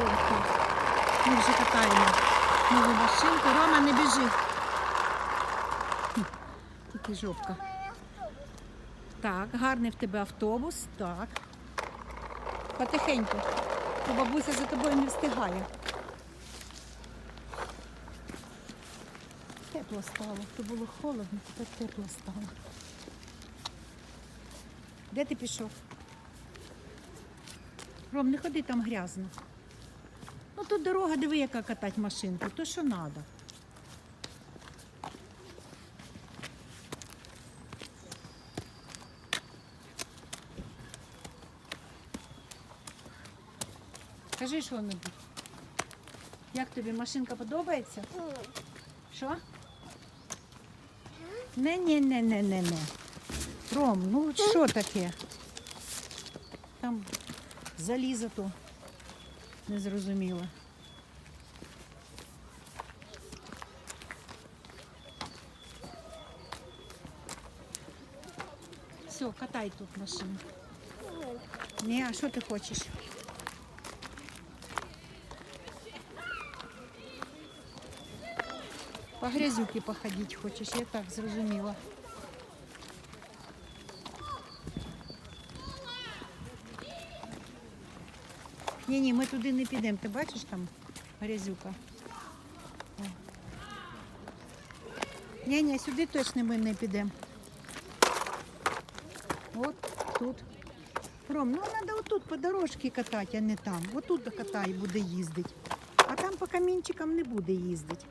Ромки. Ми вже катаємо нову машинку. Рома, не біжи. Тільки жопка. Так, гарний в тебе автобус. Так. Потихеньку. Бо бабуся за тобою не встигає. Тепло стало. То було холодно, тепер тепло стало. Де ти пішов? Ром, не ходи там грязно. Тут дорога, диви, яка катати машинку, то що треба. Кажи що-небудь. Як тобі машинка подобається? Що? Не, не, не, не, не, не. Ром, ну що таке? Там залізо то незрозуміло. Все, катай тут машину. Ні, а що ти хочеш? По грязюки походити хочеш, я так зрозуміла. Ні, ні, ми туди не підемо. Ти бачиш там грязюка? О. Ні, ні, сюди точно ми не підемо. От тут. Ром, ну треба отут по дорожці катати, а не там. Отут катай буде їздити. А там по камінчикам не буде їздити.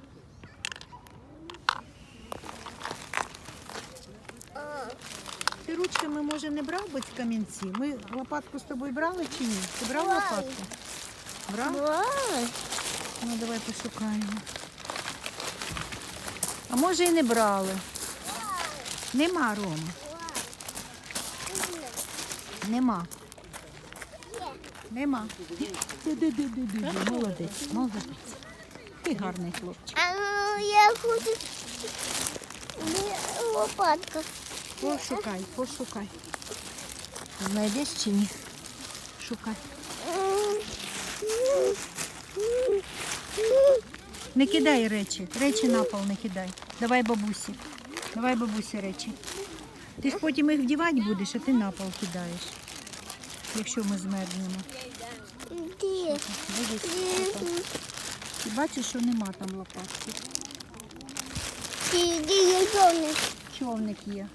Ти ручками, може, не брав би ці камінці? Ми лопатку з тобою брали чи ні? Ти брав лопатку? Брав? Ну, давай пошукаємо. А може і не брали. Нема, Рома. Нема. Нема. Ди-ди-ди-ди-ди. Молодець, молодець. Ти гарний хлопчик. А ну, я хочу Де лопатка. Пошукай, пошукай. Знайдеш чи ні? Шукай. Не кидай речі. Речі на пол не кидай. Давай бабусі. Давай бабусі речі. Ти ж потім їх вдівати будеш, а ти на пол кидаєш. Якщо ми змерзнемо. Де? Ти бачиш, що нема там лопатки. Де є човник? Човник є.